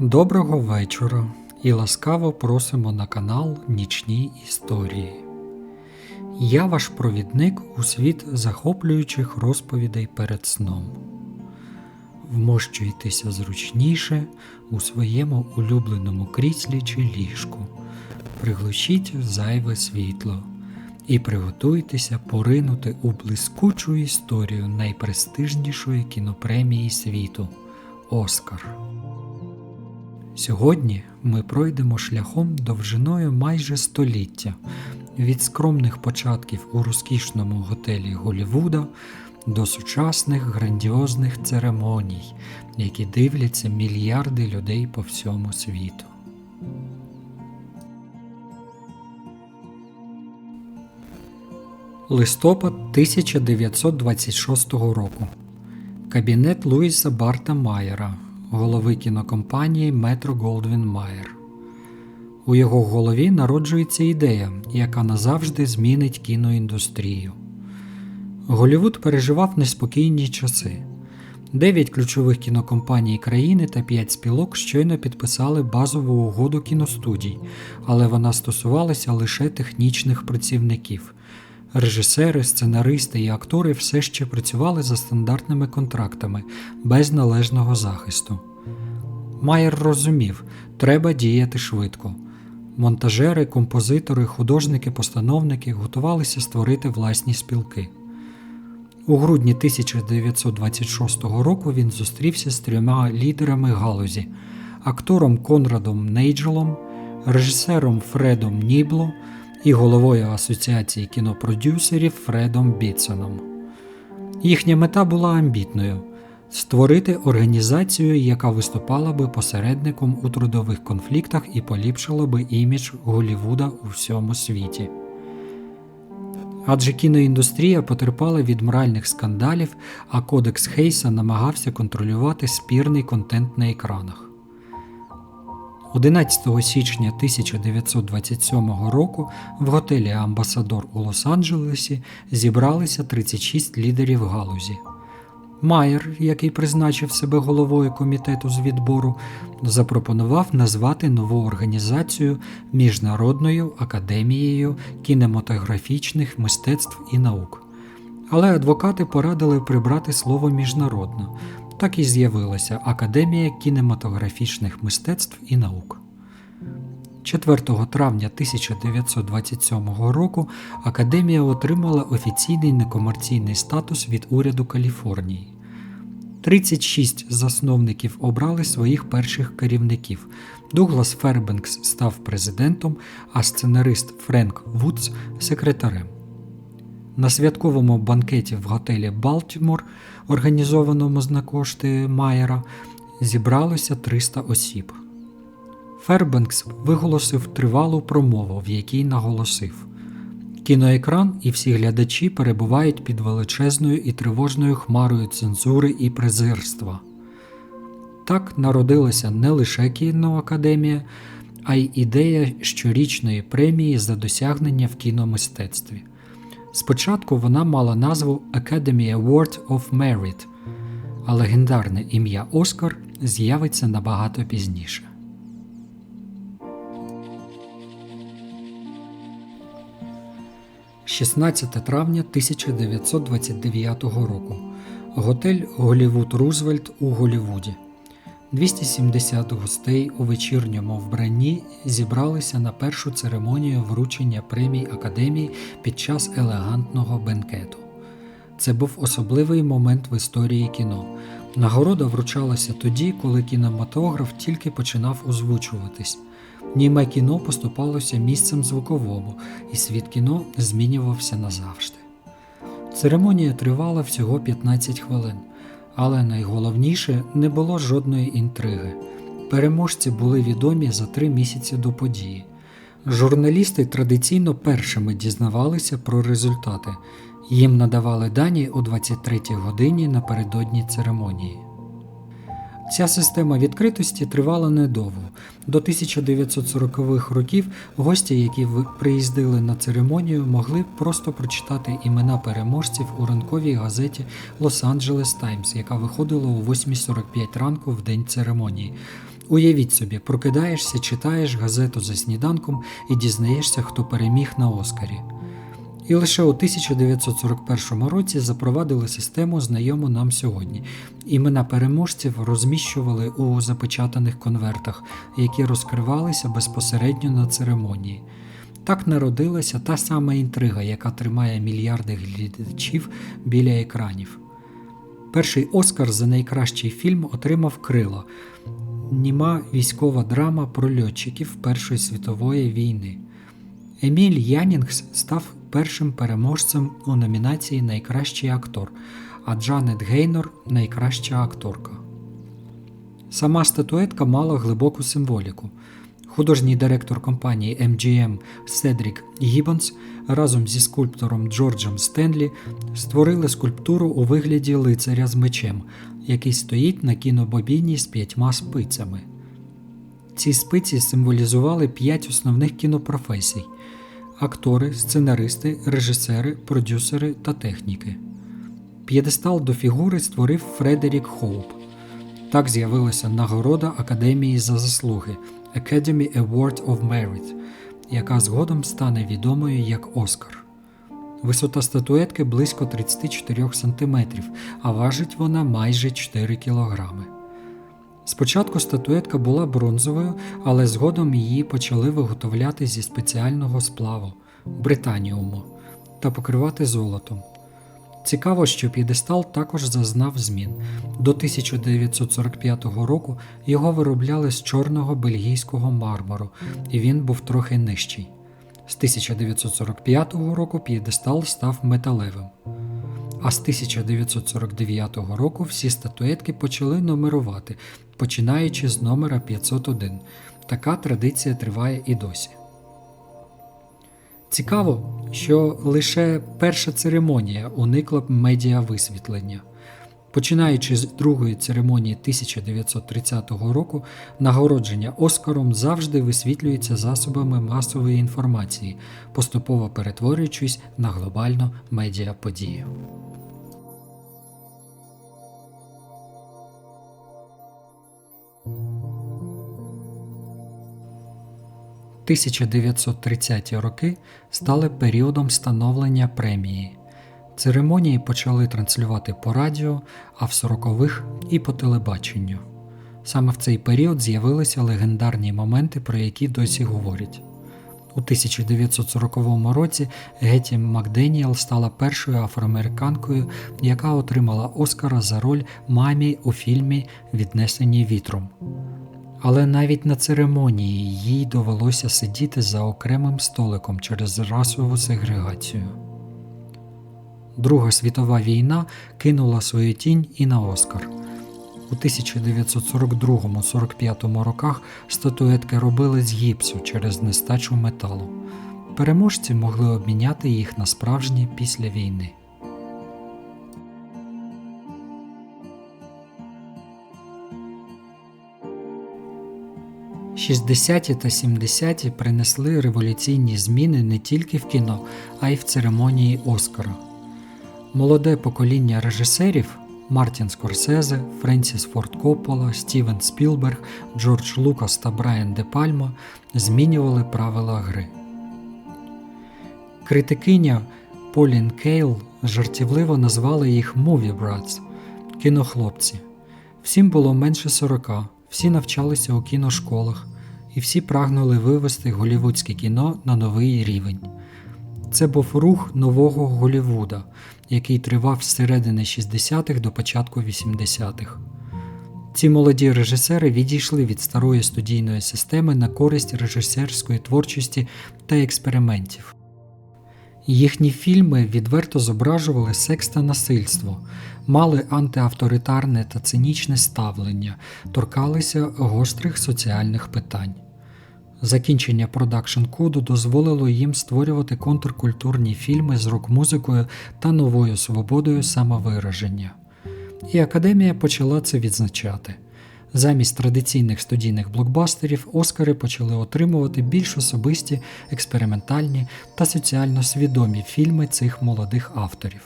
Доброго вечора і ласкаво просимо на канал Нічні Історії. Я ваш провідник у світ захоплюючих розповідей перед сном. Вмощуйтеся зручніше у своєму улюбленому кріслі чи ліжку, приглушіть зайве світло і приготуйтеся поринути у блискучу історію найпрестижнішої кінопремії світу Оскар. Сьогодні ми пройдемо шляхом довжиною майже століття від скромних початків у розкішному готелі Голлівуда до сучасних грандіозних церемоній, які дивляться мільярди людей по всьому світу. Листопад 1926 року. Кабінет Луїса Барта Майера, голови кінокомпанії Метро Голдвін Майер. У його голові народжується ідея, яка назавжди змінить кіноіндустрію. Голівуд переживав неспокійні часи. Дев'ять ключових кінокомпаній країни та п'ять спілок щойно підписали базову угоду кіностудій, але вона стосувалася лише технічних працівників. Режисери, сценаристи і актори все ще працювали за стандартними контрактами без належного захисту. Майер розумів, треба діяти швидко. Монтажери, композитори, художники-постановники готувалися створити власні спілки. У грудні 1926 року він зустрівся з трьома лідерами галузі: актором Конрадом Нейджелом, режисером Фредом Нібло і головою Асоціації кінопродюсерів Фредом Бітсоном. Їхня мета була амбітною створити організацію, яка виступала би посередником у трудових конфліктах і поліпшила би імідж Голлівуда у всьому світі. Адже кіноіндустрія потерпала від моральних скандалів, а Кодекс Хейса намагався контролювати спірний контент на екранах. 11 січня 1927 року в готелі Амбасадор у Лос-Анджелесі зібралися 36 лідерів галузі. Майер, який призначив себе головою комітету з відбору, запропонував назвати нову організацію Міжнародною академією кінематографічних мистецтв і наук. Але адвокати порадили прибрати слово міжнародно, так і з'явилася Академія кінематографічних мистецтв і наук. 4 травня 1927 року Академія отримала офіційний некомерційний статус від уряду Каліфорнії. 36 засновників обрали своїх перших керівників. Дуглас Фербенкс став президентом, а сценарист Френк Вудс секретарем. На святковому банкеті в готелі Балтімор, організованому на кошти Майера, зібралося 300 осіб. Фербенкс виголосив тривалу промову, в якій наголосив: кіноекран і всі глядачі перебувають під величезною і тривожною хмарою цензури і презирства. Так народилася не лише кіноакадемія, а й ідея щорічної премії за досягнення в кіномистецтві. Спочатку вона мала назву Academy Award of Merit, а легендарне ім'я Оскар з'явиться набагато пізніше. «16 травня 1929 року. Готель Голівуд Рузвельт у Голівуді. 270 гостей у вечірньому вбранні зібралися на першу церемонію вручення премій Академії під час елегантного бенкету. Це був особливий момент в історії кіно. Нагорода вручалася тоді, коли кінематограф тільки починав озвучуватись. Німе кіно поступалося місцем звуковому, і світ кіно змінювався назавжди. Церемонія тривала всього 15 хвилин. Але найголовніше не було жодної інтриги. Переможці були відомі за три місяці до події. Журналісти традиційно першими дізнавалися про результати, їм надавали дані о 23-й годині напередодні церемонії. Ця система відкритості тривала недовго. До 1940-х років гості, які приїздили на церемонію, могли просто прочитати імена переможців у ранковій газеті Angeles Times, яка виходила о 8.45 ранку в день церемонії. Уявіть собі, прокидаєшся, читаєш газету за сніданком і дізнаєшся, хто переміг на Оскарі. І лише у 1941 році запровадили систему, знайому нам сьогодні. Імена переможців розміщували у запечатаних конвертах, які розкривалися безпосередньо на церемонії. Так народилася та сама інтрига, яка тримає мільярди глядачів біля екранів. Перший Оскар за найкращий фільм отримав Крила німа військова драма про льотчиків Першої світової війни. Еміль Янінгс став першим переможцем у номінації Найкращий актор, а Джанет Гейнор найкраща акторка. Сама статуетка мала глибоку символіку. Художній директор компанії MGM Седрік Гіббонс разом зі скульптором Джорджем Стенлі створили скульптуру у вигляді лицаря з мечем, який стоїть на кінобобіні з п'ятьма спицями. Ці спиці символізували п'ять основних кінопрофесій: актори, сценаристи, режисери, продюсери та техніки. П'єдестал до фігури створив Фредерік Хоуп. Так з'явилася нагорода Академії за заслуги Academy Award of Merit, яка згодом стане відомою як Оскар. Висота статуетки близько 34 см, а важить вона майже 4 кг. Спочатку статуетка була бронзовою, але згодом її почали виготовляти зі спеціального сплаву британіуму та покривати золотом. Цікаво, що п'єдестал також зазнав змін. До 1945 року його виробляли з чорного бельгійського мармуру, і він був трохи нижчий. З 1945 року п'єдестал став металевим. А з 1949 року всі статуетки почали нумерувати, починаючи з номера 501. Така традиція триває і досі. Цікаво, що лише перша церемонія уникла медіа висвітлення. Починаючи з другої церемонії 1930 року, нагородження Оскаром завжди висвітлюється засобами масової інформації, поступово перетворюючись на глобальну медіаподію. 1930-ті роки стали періодом становлення премії. Церемонії почали транслювати по радіо, а в 40-х і по телебаченню. Саме в цей період з'явилися легендарні моменти, про які досі говорять. У 1940 році Гетті Макденіел стала першою афроамериканкою, яка отримала Оскара за роль мамі у фільмі Віднесені вітром. Але навіть на церемонії їй довелося сидіти за окремим столиком через расову сегрегацію. Друга світова війна кинула свою тінь і на Оскар. У 1942-45 роках статуетки робили з гіпсу через нестачу металу. Переможці могли обміняти їх на справжні після війни. 60-ті та 70-ті принесли революційні зміни не тільки в кіно, а й в церемонії Оскара. Молоде покоління режисерів Мартін Скорсезе, Френсіс Форд Коппола, Стівен Спілберг, Джордж Лукас та Брайан Де Пальма змінювали правила гри. Критикиня Полін Кейл жартівливо назвали їх «Movie Brats» – кінохлопці. Всім було менше 40, всі навчалися у кіношколах, і всі прагнули вивести голівудське кіно на новий рівень. Це був рух нового Голівуда, який тривав з середини 60-х до початку 80-х. Ці молоді режисери відійшли від старої студійної системи на користь режисерської творчості та експериментів. Їхні фільми відверто зображували секс та насильство, мали антиавторитарне та цинічне ставлення, торкалися гострих соціальних питань. Закінчення продакшн коду дозволило їм створювати контркультурні фільми з рок-музикою та новою свободою самовираження. І академія почала це відзначати. Замість традиційних студійних блокбастерів Оскари почали отримувати більш особисті, експериментальні та соціально свідомі фільми цих молодих авторів.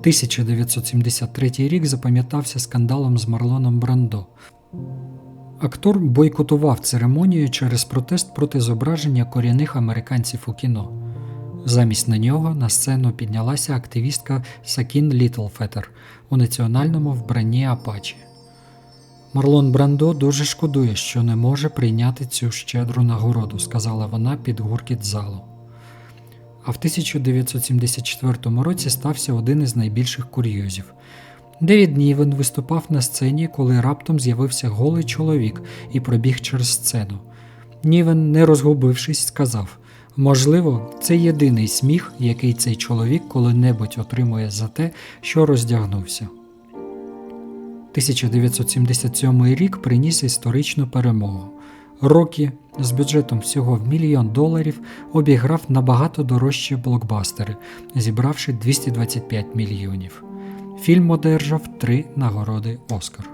1973 рік запам'ятався скандалом з Марлоном Брандо. Актор бойкотував церемонію через протест проти зображення корінних американців у кіно. Замість на нього на сцену піднялася активістка Сакін Літлфетер у національному вбранні Апачі. Марлон Брандо дуже шкодує, що не може прийняти цю щедру нагороду, сказала вона під гуркіт залу. А в 1974 році стався один із найбільших курйозів. Девід Нівен виступав на сцені, коли раптом з'явився голий чоловік і пробіг через сцену. Нівен, не розгубившись, сказав: можливо, це єдиний сміх, який цей чоловік коли-небудь отримує за те, що роздягнувся. 1977 рік приніс історичну перемогу. Рокі з бюджетом всього в мільйон доларів обіграв набагато дорожчі блокбастери, зібравши 225 мільйонів. Фільм одержав три нагороди Оскар.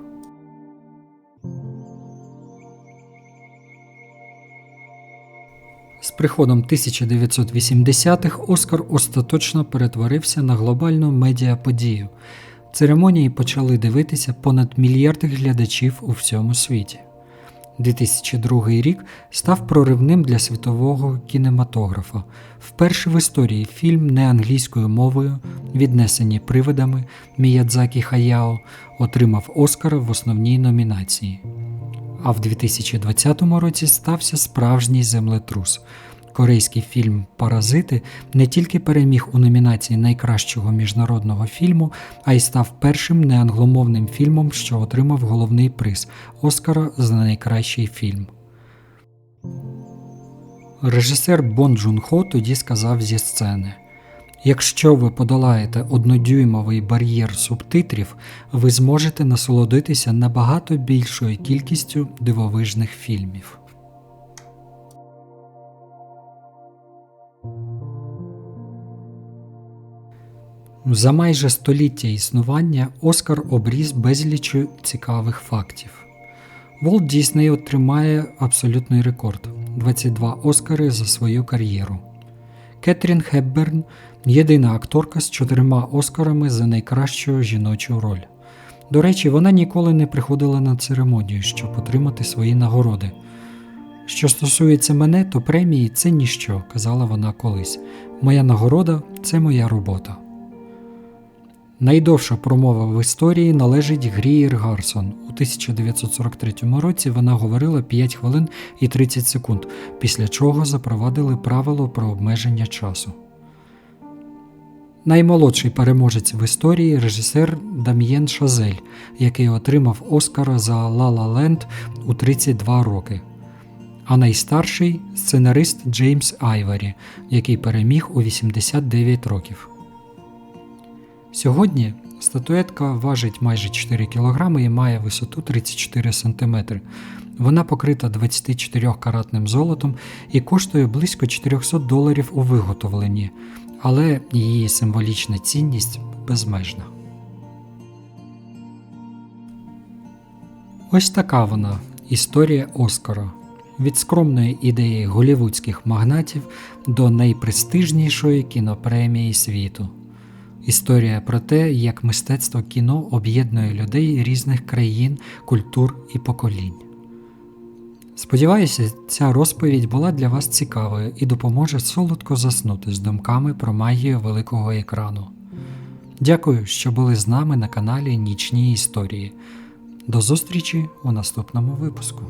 З приходом 1980-х Оскар остаточно перетворився на глобальну медіаподію. Церемонії почали дивитися понад мільярд глядачів у всьому світі. 2002 рік став проривним для світового кінематографа. Вперше в історії фільм не англійською мовою, віднесені привидами Міядзакі Хаяо, отримав Оскара в основній номінації. А в 2020 році стався справжній землетрус. Корейський фільм Паразити не тільки переміг у номінації найкращого міжнародного фільму, а й став першим неангломовним фільмом, що отримав головний приз Оскара за найкращий фільм. Режисер Бон Джун Хо тоді сказав зі сцени: Якщо ви подолаєте однодюймовий бар'єр субтитрів, ви зможете насолодитися набагато більшою кількістю дивовижних фільмів. За майже століття існування Оскар обріз безлічу цікавих фактів. Волт Дісней отримає абсолютний рекорд 22 Оскари за свою кар'єру. Кетрін Хепберн єдина акторка з чотирма Оскарами за найкращу жіночу роль. До речі, вона ніколи не приходила на церемонію, щоб отримати свої нагороди. Що стосується мене, то премії це ніщо, казала вона колись. Моя нагорода це моя робота. Найдовша промова в історії належить Грієр Гарсон. У 1943 році вона говорила 5 хвилин і 30 секунд, після чого запровадили правило про обмеження часу. Наймолодший переможець в історії режисер Дам'єн Шазель, який отримав Оскара за «Ла Ла Ленд» у 32 роки. А найстарший сценарист Джеймс Айварі, який переміг у 89 років. Сьогодні статуетка важить майже 4 кг і має висоту 34 см. Вона покрита 24 каратним золотом і коштує близько 400 доларів у виготовленні, але її символічна цінність безмежна. Ось така вона історія Оскара. Від скромної ідеї голівудських магнатів до найпрестижнішої кінопремії світу. Історія про те, як мистецтво кіно об'єднує людей різних країн, культур і поколінь. Сподіваюся, ця розповідь була для вас цікавою і допоможе солодко заснути з думками про магію великого екрану. Дякую, що були з нами на каналі Нічні Історії. До зустрічі у наступному випуску.